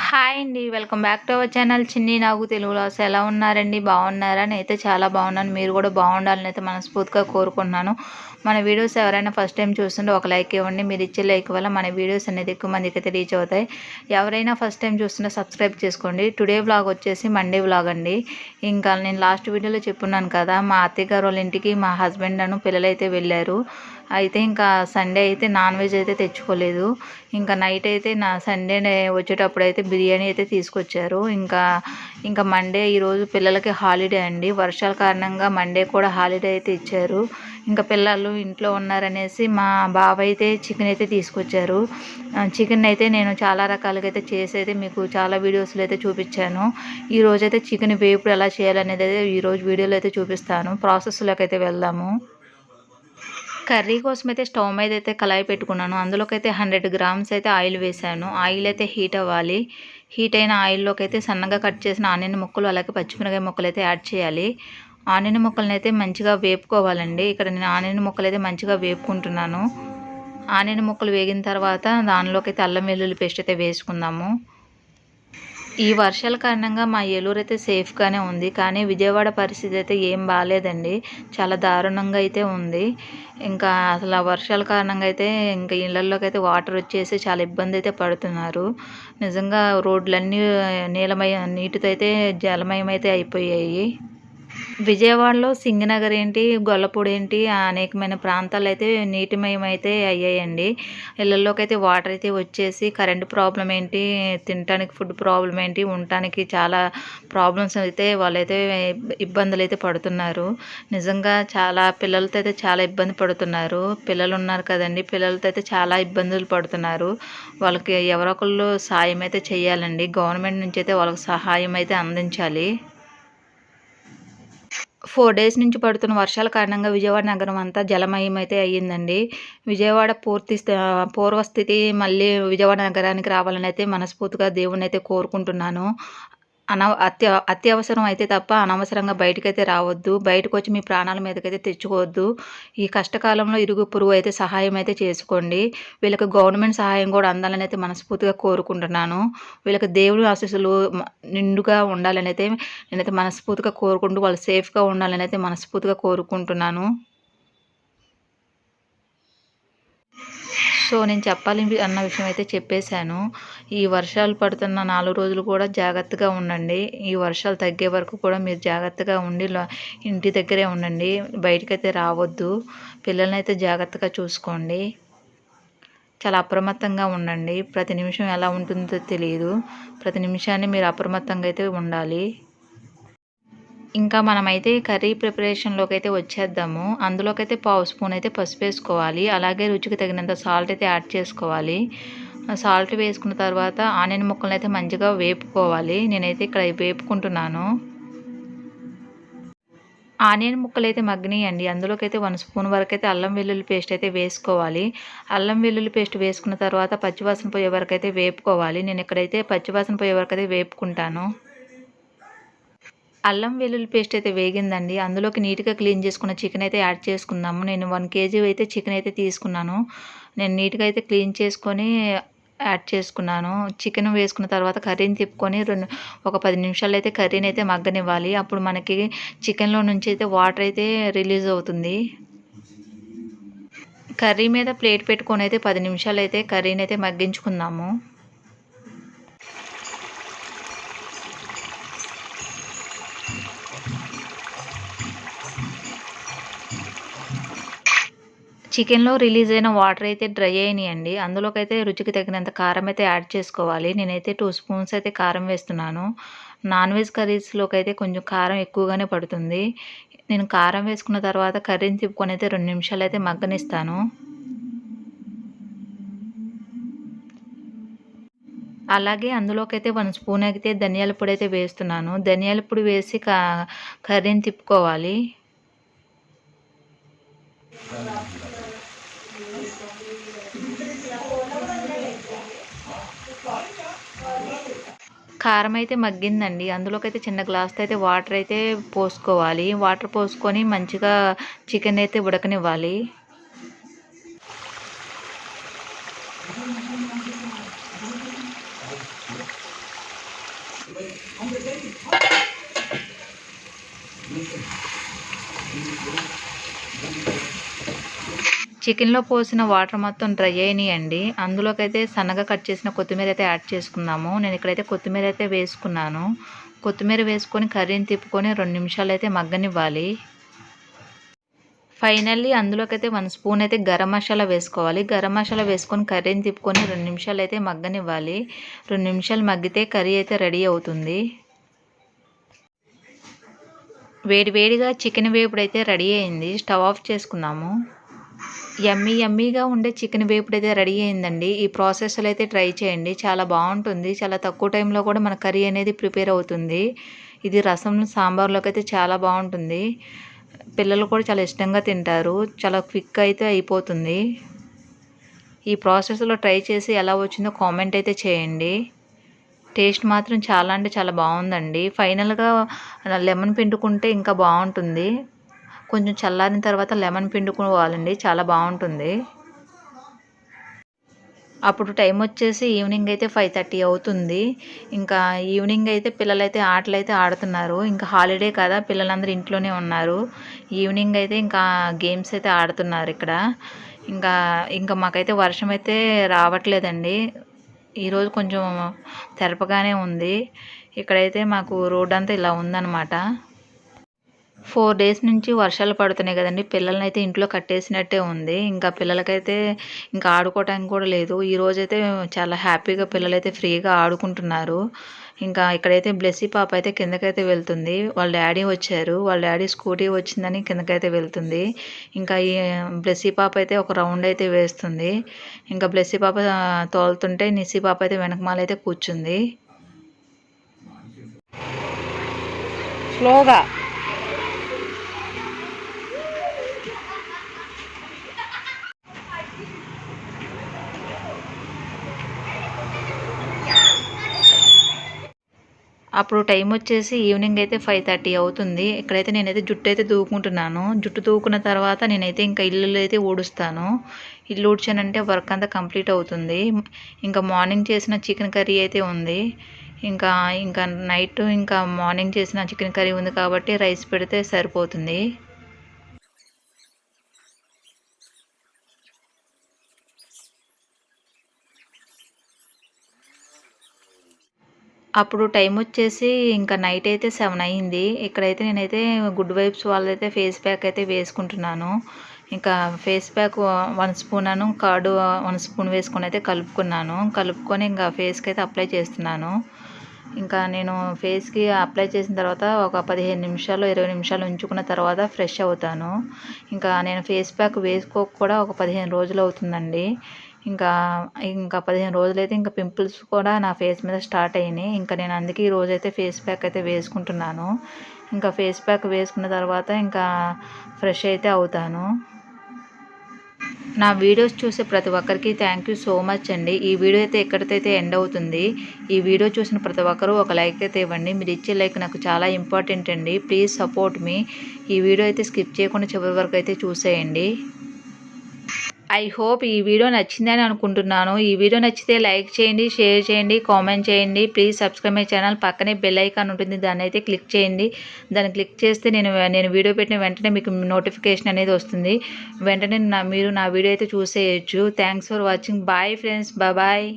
Hi అండి welcome back to our channel. చిన్ని నాకు తెలుగులో అసలు ఎలా ఉన్నారండి? బాగున్నారా? నేనైతే చాలా బాగున్నాను. మీరు కూడా బాగుండాలని అయితే మనస్ఫూర్తిగా కోరుకుంటున్నాను. మన వీడియోస్ ఎవరైనా ఫస్ట్ టైం చూస్తుంటే ఒక లైక్ ఇవ్వండి. మీరు ఇచ్చే లైక్ వల్ల మన వీడియోస్ అనేది ఎక్కువ మందికి అయితే రీచ్ అవుతాయి. ఎవరైనా ఫస్ట్ టైం చూస్తుంటే సబ్స్క్రైబ్ చేసుకోండి. టుడే వ్లాగ్ వచ్చేసి మండే వ్లాగ్ అండి. ఇంకా నేను లాస్ట్ వీడియోలో చెప్పున్నాను కదా మా అత్తయ్య గారు వాళ్ళ ఇంటికి మా హస్బెండ్ అను పిల్లలు అయితే వెళ్ళారు. అయితే ఇంకా సండే అయితే నాన్ వెజ్ అయితే తెచ్చుకోలేదు. ఇంకా నైట్ అయితే నా సండే వచ్చేటప్పుడు అయితే బిర్యానీ అయితే తీసుకొచ్చారు. ఇంకా ఇంకా మండే ఈరోజు పిల్లలకి హాలిడే అండి. వర్షాల కారణంగా మండే కూడా హాలిడే అయితే ఇచ్చారు. ఇంకా పిల్లలు ఇంట్లో ఉన్నారనేసి మా బావ అయితే చికెన్ అయితే తీసుకొచ్చారు. చికెన్ అయితే నేను చాలా రకాలుగా అయితే చేసి అయితే మీకు చాలా వీడియోస్లో అయితే చూపించాను. ఈ అయితే చికెన్ వేపుడు ఎలా చేయాలనేది అయితే ఈరోజు వీడియోలో అయితే చూపిస్తాను. ప్రాసెస్లోకి అయితే వెళ్దాము. కర్రీ కోసం అయితే స్టవ్ మీద అయితే కళాయి పెట్టుకున్నాను. అందులోకి అయితే హండ్రెడ్ గ్రామ్స్ అయితే ఆయిల్ వేసాను. ఆయిల్ అయితే హీట్ అవ్వాలి. హీట్ అయిన ఆయిల్లోకి అయితే సన్నగా కట్ చేసిన ఆనియన్ ముక్కలు అలాగే పచ్చిమిరకాయ ముక్కలు అయితే యాడ్ చేయాలి. ఆనియన్ ముక్కలను అయితే మంచిగా వేపుకోవాలండి. ఇక్కడ నేను ఆనియన్ ముక్కలు అయితే మంచిగా వేపుకుంటున్నాను. ఆనియన్ ముక్కలు వేగిన తర్వాత దానిలోకి అయితే అల్లం వెల్లుల్లి పేస్ట్ అయితే వేసుకుందాము. ఈ వర్షాల కారణంగా మా ఏలూరు అయితే సేఫ్గానే ఉంది. కానీ విజయవాడ పరిస్థితి అయితే ఏం బాగాలేదండి చాలా దారుణంగా అయితే ఉంది. ఇంకా అసలు ఆ వర్షాల కారణంగా అయితే ఇంకా ఇళ్ళల్లోకి అయితే వాటర్ వచ్చేసి చాలా ఇబ్బంది అయితే పడుతున్నారు. నిజంగా రోడ్లన్నీ నీలమయ నీటితో అయితే జలమయం అయితే అయిపోయాయి. విజయవాడలో సింగనగర్ ఏంటి గొల్లపూడి ఏంటి అనేకమైన ప్రాంతాలు అయితే నీటిమయం అయితే అయ్యాయండి. ఇళ్ళల్లోకి అయితే వాటర్ అయితే వచ్చేసి కరెంటు ప్రాబ్లం ఏంటి తినటానికి ఫుడ్ ప్రాబ్లం ఏంటి ఉండటానికి చాలా ప్రాబ్లమ్స్ అయితే వాళ్ళైతే ఇబ్బందులు అయితే పడుతున్నారు. నిజంగా చాలా పిల్లలతో అయితే చాలా ఇబ్బంది పడుతున్నారు. పిల్లలు ఉన్నారు కదండి పిల్లలతో అయితే చాలా ఇబ్బందులు పడుతున్నారు. వాళ్ళకి ఎవరొకళ్ళు సాయం అయితే చేయాలండి. గవర్నమెంట్ నుంచి అయితే వాళ్ళకి సహాయం అయితే అందించాలి. ఫోర్ డేస్ నుంచి పడుతున్న వర్షాల కారణంగా విజయవాడ నగరం అంతా జలమయం అయితే అయ్యిందండి. విజయవాడ పూర్తి పూర్వస్థితి మళ్ళీ విజయవాడ నగరానికి రావాలని అయితే మనస్ఫూర్తిగా దేవుణ్ణి అయితే కోరుకుంటున్నాను. అన అత్య అత్యవసరం అయితే తప్ప అనవసరంగా బయటకైతే రావద్దు. బయటకు వచ్చి మీ ప్రాణాల మీదకైతే తెచ్చుకోవద్దు. ఈ కష్టకాలంలో ఇరుగు పురుగు అయితే సహాయం అయితే చేసుకోండి. వీళ్ళకి గవర్నమెంట్ సహాయం కూడా అందాలని అయితే మనస్ఫూర్తిగా కోరుకుంటున్నాను. వీళ్ళకి దేవుడి ఆశీస్సులు నిండుగా ఉండాలని అయితే నేనైతే మనస్ఫూర్తిగా కోరుకుంటూ వాళ్ళు సేఫ్గా ఉండాలని అయితే మనస్ఫూర్తిగా కోరుకుంటున్నాను. సో నేను చెప్పాలి అన్న విషయం అయితే చెప్పేశాను. ఈ వర్షాలు పడుతున్న నాలుగు రోజులు కూడా జాగ్రత్తగా ఉండండి. ఈ వర్షాలు తగ్గే వరకు కూడా మీరు జాగ్రత్తగా ఉండి ఇంటి దగ్గరే ఉండండి. బయటకైతే రావద్దు. పిల్లల్ని అయితే జాగ్రత్తగా చూసుకోండి. చాలా అప్రమత్తంగా ఉండండి. ప్రతి నిమిషం ఎలా ఉంటుందో తెలియదు ప్రతి నిమిషాన్ని మీరు అప్రమత్తంగా అయితే ఉండాలి. ఇంకా మనమైతే కర్రీ ప్రిపరేషన్లోకి అయితే వచ్చేద్దాము. అందులోకైతే పావు స్పూన్ అయితే పసుపు వేసుకోవాలి. అలాగే రుచికి తగినంత సాల్ట్ అయితే యాడ్ చేసుకోవాలి. సాల్ట్ వేసుకున్న తర్వాత ఆనియన్ ముక్కలను అయితే మంచిగా వేపుకోవాలి. నేనైతే ఇక్కడ వేపుకుంటున్నాను. ఆనియన్ ముక్కలు అయితే మగ్గినాయండి. అందులోకి అయితే వన్ స్పూన్ వరకు అయితే అల్లం వెల్లుల్లి పేస్ట్ అయితే వేసుకోవాలి. అల్లం వెల్లుల్లి పేస్ట్ వేసుకున్న తర్వాత పచ్చివాసన పోయే వరకు అయితే వేపుకోవాలి. నేను ఇక్కడైతే పచ్చివాసన పోయే వరకు అయితే వేపుకుంటాను. అల్లం వెల్లుల్లి పేస్ట్ అయితే వేగిందండి. అందులోకి నీట్గా క్లీన్ చేసుకున్న చికెన్ అయితే యాడ్ చేసుకుందాము. నేను వన్ కేజీ అయితే చికెన్ అయితే తీసుకున్నాను. నేను నీట్గా అయితే క్లీన్ చేసుకొని యాడ్ చేసుకున్నాను. చికెన్ వేసుకున్న తర్వాత కర్రీని తిప్పుకొని రెండు ఒక పది నిమిషాలు అయితే కర్రీని అయితే మగ్గనివ్వాలి. అప్పుడు మనకి చికెన్లో నుంచి అయితే వాటర్ అయితే రిలీజ్ అవుతుంది. కర్రీ మీద ప్లేట్ పెట్టుకొని అయితే పది నిమిషాలు అయితే కర్రీని అయితే మగ్గించుకుందాము. చికెన్లో రిలీజ్ అయిన వాటర్ అయితే డ్రై అయినాయండి. అందులోకైతే రుచికి తగినంత కారం అయితే యాడ్ చేసుకోవాలి. నేనైతే టూ స్పూన్స్ అయితే కారం వేస్తున్నాను. నాన్ వెజ్ కర్రీస్లోకి అయితే కొంచెం కారం ఎక్కువగానే పడుతుంది. నేను కారం వేసుకున్న తర్వాత కర్రీని తిప్పుకొని అయితే రెండు నిమిషాలు అయితే మగ్గనిస్తాను. అలాగే అందులోకైతే వన్ స్పూన్ అయితే ధనియాల పొడి అయితే వేస్తున్నాను. ధనియాల పొడి వేసి కర్రీని తిప్పుకోవాలి. కారం అయితే మగ్గిందండి. అందులోకి అయితే చిన్న గ్లాస్తో అయితే వాటర్ అయితే పోసుకోవాలి. వాటర్ పోసుకొని మంచిగా చికెన్ అయితే ఉడకనివ్వాలి. చికెన్లో పోసిన వాటర్ మొత్తం డ్రై అయినాయండి. అందులోకైతే సన్నగా కట్ చేసిన కొత్తిమీర అయితే యాడ్ చేసుకున్నాము నేను ఇక్కడైతే కొత్తిమీర అయితే వేసుకున్నాను. కొత్తిమీర వేసుకొని కర్రీని తిప్పుకొని రెండు నిమిషాలు అయితే మగ్గనివ్వాలి. ఫైనల్లీ అందులోకైతే వన్ స్పూన్ అయితే గరం మసాలా వేసుకోవాలి. గరం మసాలా వేసుకొని కర్రీని తిప్పుకొని రెండు నిమిషాలు అయితే మగ్గనివ్వాలి. రెండు నిమిషాలు మగ్గితే కర్రీ అయితే రెడీ అవుతుంది. వేడివేడిగా చికెన్ వేపుడు అయితే రెడీ అయింది. స్టవ్ ఆఫ్ చేసుకున్నాము యమ్మీ యమ్మీగా ఉండే చికెన్ వేపుడు అయితే రెడీ అయిందండి. ఈ ప్రాసెస్లో అయితే ట్రై చేయండి. చాలా బాగుంటుంది. చాలా తక్కువ టైంలో కూడా మన కర్రీ అనేది ప్రిపేర్ అవుతుంది. ఇది రసం సాంబార్లోకి అయితే చాలా బాగుంటుంది. పిల్లలు కూడా చాలా ఇష్టంగా తింటారు. చాలా క్విక్ అయితే అయిపోతుంది. ఈ ప్రాసెస్లో ట్రై చేసి ఎలా వచ్చిందో కామెంట్ అయితే చేయండి. టేస్ట్ మాత్రం చాలా అంటే చాలా బాగుందండి. ఫైనల్గా లెమన్ పిండుకుంటే ఇంకా బాగుంటుంది. కొంచెం చల్లారిన తర్వాత లెమన్ పిండుకోవాలండి. చాలా బాగుంటుంది. అప్పుడు టైం వచ్చేసి ఈవినింగ్ అయితే ఫైవ్ థర్టీ అవుతుంది. ఇంకా ఈవినింగ్ అయితే పిల్లలైతే ఆటలు అయితే ఆడుతున్నారు. ఇంకా హాలిడే కదా పిల్లలందరూ ఇంట్లోనే ఉన్నారు. ఈవినింగ్ అయితే ఇంకా గేమ్స్ అయితే ఆడుతున్నారు ఇక్కడ. ఇంకా ఇంకా మాకైతే వర్షం అయితే రావట్లేదండి. ఈరోజు కొంచెం తెరపగానే ఉంది. ఇక్కడైతే మాకు రోడ్ అంతా ఇలా ఉందన్నమాట. ఫోర్ డేస్ నుంచి వర్షాలు పడుతున్నాయి కదండి. పిల్లల్ని అయితే ఇంట్లో కట్టేసినట్టే ఉంది. ఇంకా పిల్లలకైతే ఇంకా ఆడుకోవటానికి కూడా లేదు. ఈ రోజైతే చాలా హ్యాపీగా పిల్లలైతే ఫ్రీగా ఆడుకుంటున్నారు. ఇంకా ఇక్కడైతే బ్లెస్సీ పాప అయితే కిందకైతే వెళ్తుంది. వాళ్ళ డాడీ వచ్చారు. వాళ్ళ డాడీ స్కూటీ వచ్చిందని కిందకైతే వెళ్తుంది. ఇంకా ఈ బ్లెస్సీ పాప అయితే ఒక రౌండ్ అయితే వేస్తుంది. ఇంకా బ్లెస్సీ పాప తోలుతుంటే నిస్సీ పాప అయితే వెనకమాల అయితే కూర్చుంది. స్లోగా అప్పుడు టైం వచ్చేసి ఈవినింగ్ అయితే ఫైవ్ థర్టీ అవుతుంది. ఇక్కడైతే నేనైతే జుట్టు అయితే దూకుంటున్నాను జుట్టు దూకున్న తర్వాత నేనైతే ఇంకా ఇల్లు అయితే ఊడుస్తాను. ఇల్లు ఊడ్చానంటే వర్క్ అంతా కంప్లీట్ అవుతుంది. ఇంకా మార్నింగ్ చేసిన చికెన్ కర్రీ అయితే ఉంది. ఇంకా ఇంకా నైట్ ఇంకా మార్నింగ్ చేసిన చికెన్ కర్రీ ఉంది కాబట్టి రైస్ పెడితే సరిపోతుంది. అప్పుడు టైం వచ్చేసి ఇంకా నైట్ అయితే సెవెన్ అయ్యింది ఇక్కడైతే నేనైతే గుడ్ వైబ్స్ వాళ్ళైతే ఫేస్ ప్యాక్ అయితే వేసుకుంటున్నాను. ఇంకా ఫేస్ ప్యాక్ వన్ స్పూన్ అను కార్డు వన్ స్పూన్ వేసుకొని అయితే కలుపుకున్నాను. కలుపుకొని ఇంకా ఫేస్కి అయితే అప్లై చేస్తున్నాను. ఇంకా నేను ఫేస్కి అప్లై చేసిన తర్వాత ఒక పదిహేను నిమిషాలు ఇరవై నిమిషాలు ఉంచుకున్న తర్వాత ఫ్రెష్ అవుతాను. ఇంకా నేను ఫేస్ ప్యాక్ వేసుకోక కూడా ఒక పదిహేను రోజులు అవుతుందండి. ఇంకా ఇంకా పదిహేను రోజులైతే ఇంకా పింపుల్స్ కూడా నా ఫేస్ మీద స్టార్ట్ అయినాయి. ఇంకా నేను అందుకే ఈ రోజైతే ఫేస్ ప్యాక్ అయితే వేసుకుంటున్నాను. ఇంకా ఫేస్ ప్యాక్ వేసుకున్న తర్వాత ఇంకా ఫ్రెష్ అయితే అవుతాను. నా వీడియోస్ చూసే ప్రతి ఒక్కరికి థ్యాంక్ యూ సో మచ్ అండి. ఈ వీడియో అయితే ఎక్కడికైతే ఎండ్ అవుతుంది ఈ వీడియో చూసిన ప్రతి ఒక్కరూ ఒక లైక్ అయితే ఇవ్వండి. మీరు ఇచ్చే లైక్ నాకు చాలా ఇంపార్టెంట్ అండి. ప్లీజ్ సపోర్ట్ మీ ఈ వీడియో అయితే స్కిప్ చేయకుండా చివరి వరకు అయితే చూసేయండి. ఐ హోప్ ఈ వీడియో నచ్చిందని అనుకుంటున్నాను. ఈ వీడియో నచ్చితే లైక్ చేయండి షేర్ చేయండి కామెంట్ చేయండి. Please subscribe my channel. పక్కనే బెల్ ఐకాన్ ఉంటుంది. దాన్ని అయితే క్లిక్ చేయండి. దాన్ని క్లిక్ చేస్తే నేను నేను వీడియో పెట్టిన వెంటనే మీకు నోటిఫికేషన్ అనేది వస్తుంది. వెంటనే నా మీరు నా వీడియో అయితే చూసేయచ్చు. Thanks for watching. Bye friends. Bye.